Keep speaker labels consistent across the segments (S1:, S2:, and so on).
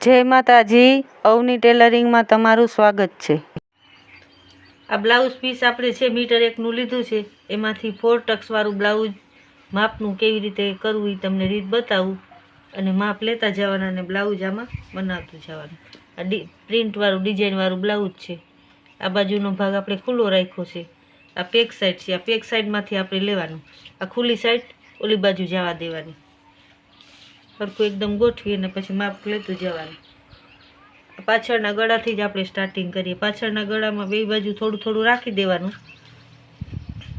S1: જય માતાજી, અવની ટેલરિંગમાં તમારું સ્વાગત છે. આ બ્લાઉઝ પીસ આપણે છે, મીટર એકનું લીધું છે. એમાંથી ફોર ટક્સવાળું બ્લાઉઝ માપનું કેવી રીતે કરવું એ તમને રીત બતાવું અને માપ લેતા જવાના અને બ્લાઉઝ આમાં બનાવતું જવાનું. આ ડી પ્રિન્ટવાળું ડિઝાઇનવાળું બ્લાઉઝ છે. આ બાજુનો ભાગ આપણે ખુલ્લો રાખ્યો છે. આ પેક સાઈડ છે. આ પેક સાઈડમાંથી આપણે લેવાનું. આ ખુલ્લી સાઈડ ઓલી બાજુ જવા દેવાની. સરખું એકદમ ગોઠવી અને પછી માપ લેતું જવાનું. પાછળના ગળાથી જ આપણે સ્ટાર્ટિંગ કરીએ. પાછળના ગળામાં બે બાજુ થોડું થોડું રાખી દેવાનું.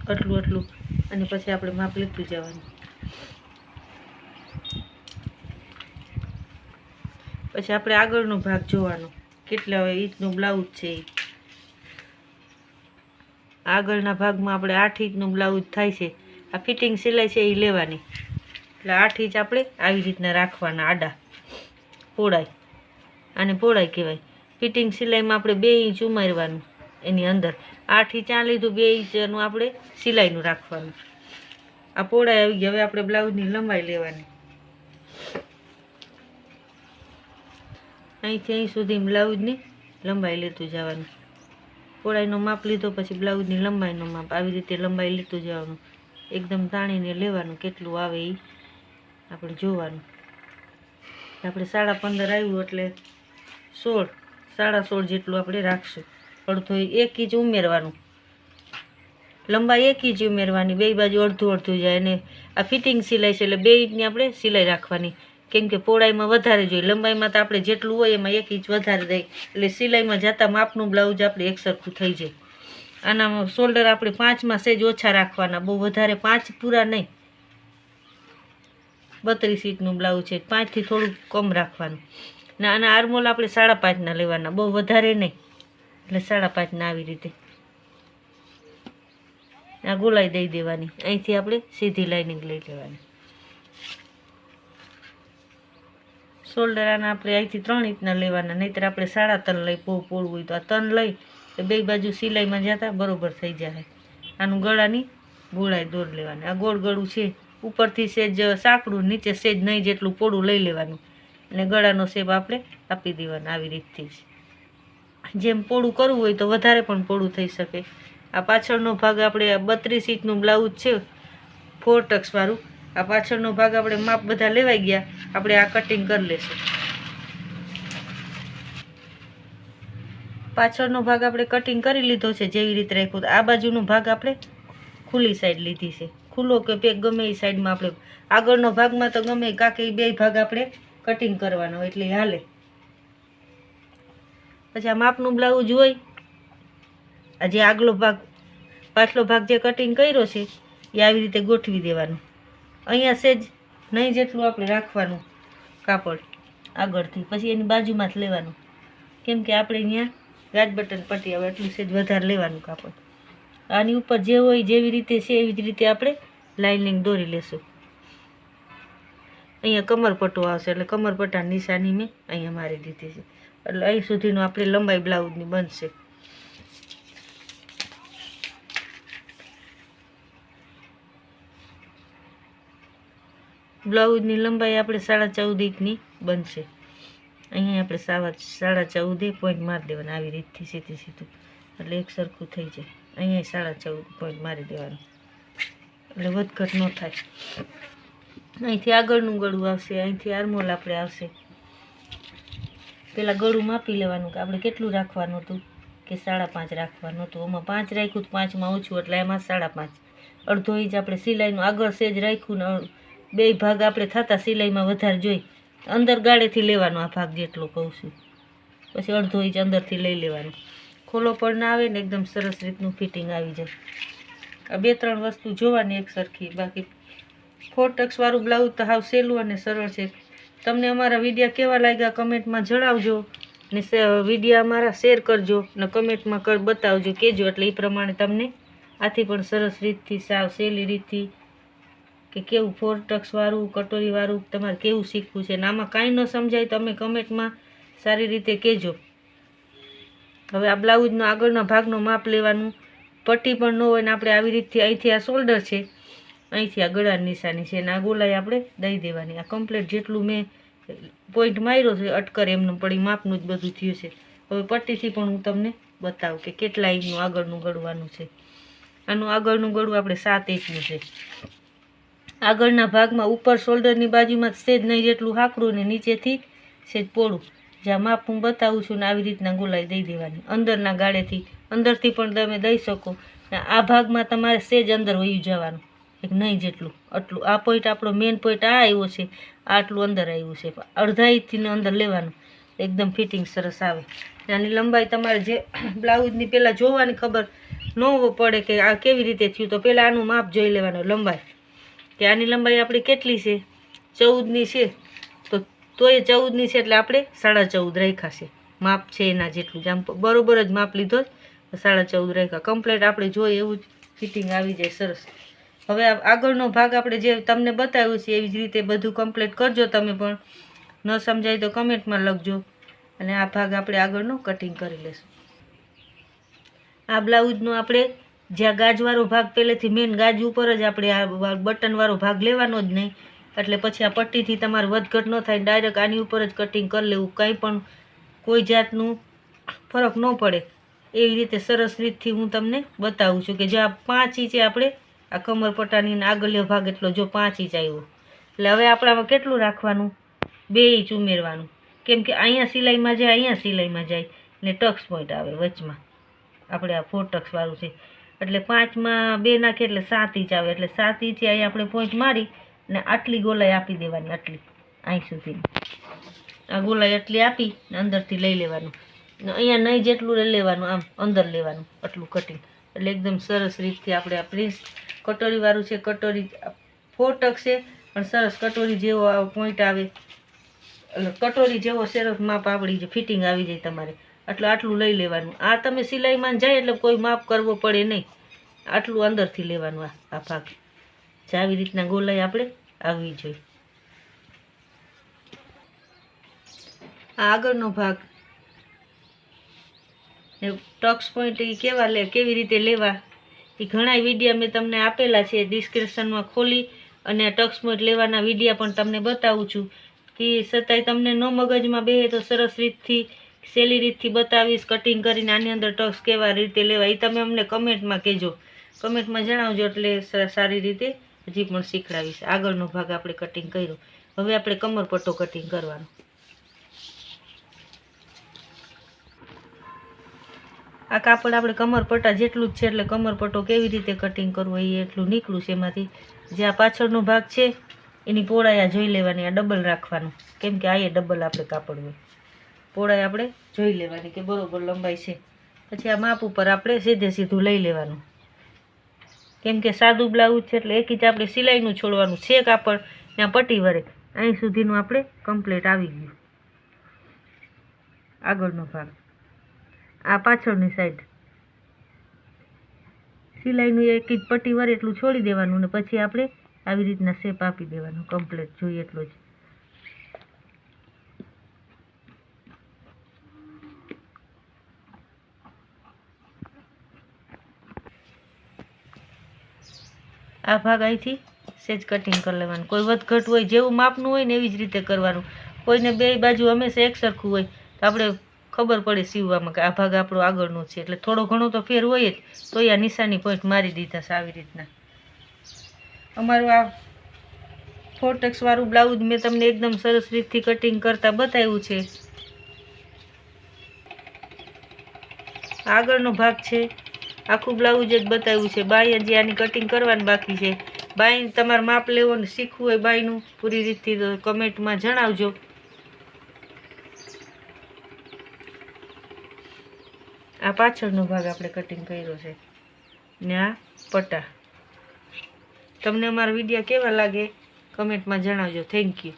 S1: આટલું આટલું. અને પછી આપણે માપ લેતું જવાનું. પછી આપણે આગળનો ભાગ જોવાનો. કેટલા ઇંચનું બ્લાઉઝ છે એ. આગળના ભાગમાં આપણે આઠ ઇંચનું બ્લાઉઝ થાય છે. આ ફિટિંગ સિલાઈ છે એ લેવાની. એટલે આઠ ઇંચ આપણે આવી રીતના રાખવાના આડા. પોળાઈ. આને પોળાઈ કહેવાય. ફિટિંગ સિલાઈમાં આપણે બે ઇંચ ઉમેરવાનું એની અંદર. આઠ ઇંચ આ લીધું, બે ઇંચનું આપણે સિલાઈનું રાખવાનું. આ પોળાઈ આવી ગઈ. હવે આપણે બ્લાઉઝની લંબાઈ લેવાની. અહીંથી અહીં સુધી બ્લાઉઝની લંબાઈ લેતું જવાનું. પોળાઈનો માપ લીધો પછી બ્લાઉઝની લંબાઈનો માપ આવી રીતે લંબાઈ લેતું જવાનું. એકદમ તાણીને લેવાનું, કેટલું આવે એ આપણે જોવાનું. આપણે સાડા પંદર આવ્યું એટલે સોળ, સાડા સોળ જેટલું આપણે રાખશું. અડધો એક ઇંચ ઉમેરવાનું. લંબાઈ એક ઇંચ ઉમેરવાની, બે બાજુ અડધું અડધું જાય અને આ ફિટિંગ સિલાઈ છે એટલે બે ઇંચની આપણે સિલાઈ રાખવાની. કેમ કે પહોળાઈમાં વધારે જોઈએ. લંબાઈમાં તો આપણે જેટલું હોય એમાં એક ઇંચ વધારે દઈ. એટલે સિલાઈમાં જતાં માપનું બ્લાઉઝ આપણે એકસરખું થઈ જાય. આનામાં શોલ્ડર આપણે પાંચમાં સેજ ઓછા રાખવાના. બહુ વધારે પાંચ પૂરા નહીં. બત્રીસ ઇંચનું બ્લાઉઝ છે, પાંચથી થોડુંક કમ રાખવાનું. ને, આના આર્મોલ આપણે સાડા પાંચના લેવાના, બહુ વધારે નહીં. એટલે સાડા પાંચના આવી રીતે. આ ગોલાઈ દઈ દેવાની. અહીંથી આપણે સીધી લાઇનિંગ લઈ લેવાની. શોલ્ડર આના આપણે અહીંથી ત્રણ ઇંચના લેવાના, નહીંતર આપણે સાડા ત્રણ લઈ પો પોળવું હોય તો આ ત્રણ લઈ, તો બે બાજુ સિલાઈમાં જતા બરોબર થઈ જાય આનું ગળાની ગોળાઈ દોર લેવાની. આ ગોળ ગળું છે ઉપરથી સેજ સાંકડું નીચે સેજ નહીં જેટલું પોળું લઈ લેવાનું. અને ગળાનો શેપ આપણે આપી દેવાનો આવી રીતથી જેમ પોળું કરવું હોય તો વધારે પણ પોળું થઈ શકે. આ પાછળનો ભાગ આપણે બત્રીસ ઇંચનું બ્લાઉઝ છે ફોર ટક્સવાળું આ પાછળનો ભાગ આપણે માપ બધા લેવાઈ ગયા, આપણે આ કટિંગ કરી લેશું. પાછળનો ભાગ આપણે કટિંગ કરી લીધો છે, જેવી રીતે રાખ્યું આ બાજુનો ભાગ આપણે ખુલ્લી સાઈડ લીધી છે. ખુલ્લો કે પેક ગમે એ સાઈડમાં આપણે આગળનો ભાગમાં તો ગમે કાકે બે ભાગ આપણે કટિંગ કરવાનો એટલે એ હાલે. પછી આ માપનું બ્લાઉઝ હોય. આ જે આગલો ભાગ, પાછલો ભાગ જે કટિંગ કર્યો છે એ આવી રીતે ગોઠવી દેવાનું. અહીંયા સેજ નહીં જેટલું આપણે રાખવાનું કાપડ આગળથી. પછી એની બાજુમાં જ લેવાનું. કેમ કે આપણે અહીંયા ગાજ બટન પટી આવે એટલું સેજ વધારે લેવાનું કાપડ. આની ઉપર જે હોય જેવી રીતે છે એવી જ રીતે આપણે લાઇનિંગ દોરી લેશું. અહીંયા કમરપટ્ટો આવશે એટલે કમરપટ્ટાની નિશાની મેં અહીંયા મારી દીધી છે. એટલે અહીં સુધીનું આપણે લંબાઈ બ્લાઉઝની બનશે. બ્લાઉઝની લંબાઈ આપણે સાડા ચૌદ ઇંચની બનશે. અહીંયા આપણે સાવા સાડા ચૌદે પોઈન્ટ મારી દેવાના આવી રીતથી સીધી સીધું. એટલે એક સરખું થઈ જાય. અહીંયા સાડા ચૌદ પોઈન્ટ મારી દેવાનું. એટલે વધઘટ ન થાય. અહીંથી આગળનું ગળું આવશે, અહીંથી આર્મોલ આપણે આવશે. પહેલાં ગળું માપી લેવાનું કે આપણે કેટલું રાખવાનું હતું? કે સાડા પાંચ રાખવાનું હતું? એમાં પાંચ રાખ્યું તો પાંચમાં ઓછું, એટલે એમાં સાડા પાંચ. અડધો ઇંચ આપણે સિલાઈનું, આગળ સેજ રાખ્યું ને બે ભાગ આપણે થતા સિલાઈમાં વધારે જોઈ. અંદર ગાળેથી લેવાનો આ ભાગ જેટલો કહું છું. પછી અડધો ઇંચ અંદરથી લઈ લેવાનું. ખોલો પણ ના આવે ને એકદમ સરસ રીતનું ફિટિંગ આવી જાય. આ બે ત્રણ વસ્તુ જોવાની એક સરખી. બાકી ટક્સવાળું બ્લાઉઝ તો હાવ સહેલું અને સરળ છે. તમને અમારા વિડીયા કેવા લાગ્યા કમેન્ટમાં જણાવજો ને વિડીયા અમારા શેર કરજો ને કમેન્ટમાં કર, બતાવજો, કહેજો. એટલે એ પ્રમાણે તમને આથી પણ સરસ રીતથી, સાવ સહેલી રીતથી કે કેવું ફોર ટક્સવાળું કટોરીવાળું તમારે કેવું શીખવું છે ને આમાં કાંઈ ન સમજાય તમે કમેન્ટમાં સારી રીતે કહેજો. હવે આ બ્લાઉઝનો આગળના ભાગનો માપ લેવાનું. પટ્ટી પણ ન હોય ને આપણે આવી રીતથી અહીંથી આ શોલ્ડર છે. અહીંથી આ ગળાની નિશાની છે અને આ ગોલાઈ આપણે દઈ દેવાની. આ કમ્પ્લીટ જેટલું મેં પોઈન્ટ માર્યો છે, અટકર એમનું પડી માપનું જ બધું થયું છે. હવે પટ્ટીથી પણ હું તમને બતાવું કે કેટલા ઇંચનું આગળનું ગળવાનું છે. આનું આગળનું ગળું આપણે સાત ઇંચનું છે. આગળના ભાગમાં ઉપર શોલ્ડરની બાજુમાં સેજ નહીં જેટલું હાકડું ને નીચેથી સેજ પોળું. જ્યાં માપ હું બતાવું છું ને આવી રીતના ગોલાઈ દઈ દેવાની. અંદરના ગાળેથી, અંદરથી પણ તમે દઈ શકો. આ ભાગમાં તમારે સેજ અંદર વયું જવાનું. એક નહીં જેટલું, આટલું. આ પોઈન્ટ આપણો મેઇન પોઈન્ટ આ આવ્યો છે, આટલું અંદર આવ્યું છે. અડધા ઇંચથી અંદર લેવાનું. એકદમ ફિટિંગ સરસ આવે. આની લંબાઈ તમારે જે બ્લાઉઝની પહેલાં જોવાની ખબર ન પડે કે આ કેવી રીતે થયું, તો પહેલાં આનું માપ જોઈ લેવાનું, લંબાઈ. કે આની લંબાઈ આપણી કેટલી છે? ચૌદની છે. તો તોય ચૌદની છે એટલે આપણે સાડા ચૌદ રાખ્યા છે. માપ છે એના જેટલું. જ આમ બરોબર જ માપ લીધો સાડા ચૌદ રાખ્યા. કમ્પ્લેટ આપણે જોઈએ એવું જ ફિટિંગ આવી જાય સરસ. હવે આગળનો ભાગ આપણે જે તમને બતાવ્યું છે એવી જ રીતે બધું કમ્પ્લેટ કરજો તમે પણ. ન સમજાય તો કમેન્ટમાં લખજો. અને આ ભાગ આપણે આગળનો કટિંગ કરી લેશું. આ બ્લાઉઝનો આપણે જ્યાં ગાજવાળો ભાગ પહેલેથી મેન ગાજ ઉપર જ આપણે આ બટનવાળો ભાગ લેવાનો જ નહીં. એટલે પછી આ પટ્ટીથી તમારે વધઘટ ન થાય ડાયરેક્ટ આની ઉપર જ કટિંગ કરી લેવું. કંઈ પણ કોઈ જાતનું ફરક ન પડે. એવી રીતે સરસ રીતથી હું તમને બતાવું છું કે જો આ પાંચ ઇંચે આપણે આ કમર પટ્ટાની આગળનો ભાગ એટલો જો પાંચ ઇંચ આવ્યો. એટલે હવે આપણામાં કેટલું રાખવાનું? બે ઇંચ ઉમેરવાનું. કેમ કે અહીંયા સિલાઈમાં જાય, અહીંયા સિલાઈમાં જાય. ને ટક્સ પોઈન્ટ આવે વચમાં. આપણે આ ફોર ટક્સવાળું છે. એટલે પાંચમાં બે નાખીએ એટલે સાત ઇંચ આવે. એટલે સાત ઇંચે અહીંયા આપણે પોઈન્ટ મારી ને આટલી ગોલાઈ આપી દેવાની, આટલી અહીં સુધી આ ગોલાઈ આટલી આપી ને અંદરથી લઈ લેવાનું. ને અહીંયા નહીં જેટલું લેવાનું, આમ અંદર લેવાનું, આટલું કટિંગ એટલે એકદમ સરસ રીતથી આપણે આ પ્રિન્સ કટોરીવાળું છે, કટોરી ફોટક છે, પણ સરસ કટોરી જેવો આ પોઈન્ટ આવે. એટલે કટોરી જેવો સરસ માપ આવડી જાય ફિટિંગ આવી જાય તમારે. એટલે આટલું લઈ લેવાનું. આ તમે સિલાઈમાં જાય એટલે કોઈ માપ કરવો પડે નહીં. આટલું અંદરથી લેવાનું આ ભાગ. જે આવી રીતના ગોલાઈ આપણે આવવી જોઈએ આ આગળનો ભાગ. ને ટક્સ પોઈન્ટ એ કેવા લે, કેવી રીતે લેવા? એ ઘણા વિડીયા મેં તમને આપેલા છે, ડિસ્ક્રિપ્શનમાં ખોલી અને ટક્સ પોઈન્ટ લેવાના વિડીયા પણ તમને બતાવું છું. કે છતાંય તમને ન મગજમાં બેહે તો સરસ રીતથી, સહેલી રીતથી બતાવીશ કટિંગ કરીને આની અંદર ટક્સ કેવા રીતે લેવા એ તમે અમને કમેન્ટમાં કહેજો. કમેન્ટમાં જણાવજો એટલે સારી રીતે હજી પણ શીખડાવીશ. આગળનો ભાગ આપણે કટિંગ કર્યો. હવે આપણે કમરપટ્ટો કટિંગ કરવાનો. આ કાપડ આપણે કમરપટ્ટા જેટલું જ છે એટલે કમરપટ્ટો કેવી રીતે કટિંગ કરવો એ એટલું નીકળ્યું છે એમાંથી. જે આ પાછળનો ભાગ છે, એની આ જોઈ લેવાની, આ ડબલ રાખવાનું. કેમ કે આ એ ડબલ આપણે કાપડ હોય. પહોળાઈ આપણે જોઈ લેવાની કે બરોબર લંબાઈ છે. પછી આ માપ ઉપર આપણે સીધે સીધું લઈ લેવાનું. કેમ કે સાદું બ્લાઉઝ છે એટલે એક ઇંચ આપણે સિલાઈનું છોડવાનું છે કાપડ ત્યાં પટ્ટી વરે. અહીં સુધીનું આપણે કમ્પ્લીટ આવી ગયું. આગળનો ભાગ. આ પાછળની સાઈડ સિલાઈનું એક ઇંચ પટ્ટી વરે, એટલું છોડી દેવાનું ને પછી આપણે આવી રીતના શેપ આપી દેવાનું. કમ્પ્લીટ જોઈએ એટલો જ. આ ભાગ અહીંથી સેજ કટિંગ કરી લેવાનું. કોઈ વધઘટ હોય, જેવું માપનું હોય ને એવી જ રીતે કરવાનું. કોઈને બે બાજુ હંમેશા એક સરખું હોય, તો આપણે ખબર પડે સીવવામાં કે આ ભાગ આપણો આગળનો છે. એટલે થોડો ઘણો તો ફેર હોય જ તો આ નિશાની પોઈન્ટ મારી દીધા છે આવી રીતના. અમારું આ ફોટેક્સવાળું બ્લાઉઝ મેં તમને એકદમ સરસ રીતથી કટિંગ કરતાં બતાવ્યું છે. આગળનો ભાગ છે આખું બ્લાઉઝ જ બતાવ્યું છે. બાઈ હજી આની કટિંગ કરવાની બાકી છે. બાઈ તમારે માપ લેવો ને શીખવું હોય બાઈનું, પૂરી રીતથી તો કમેન્ટમાં જણાવજો. આ પાછળનો ભાગ આપણે કટિંગ કર્યો છે. ને આ પટ્ટા. તમને અમારા વીડિયો કેવા લાગે? કમેન્ટમાં જણાવજો. Thank you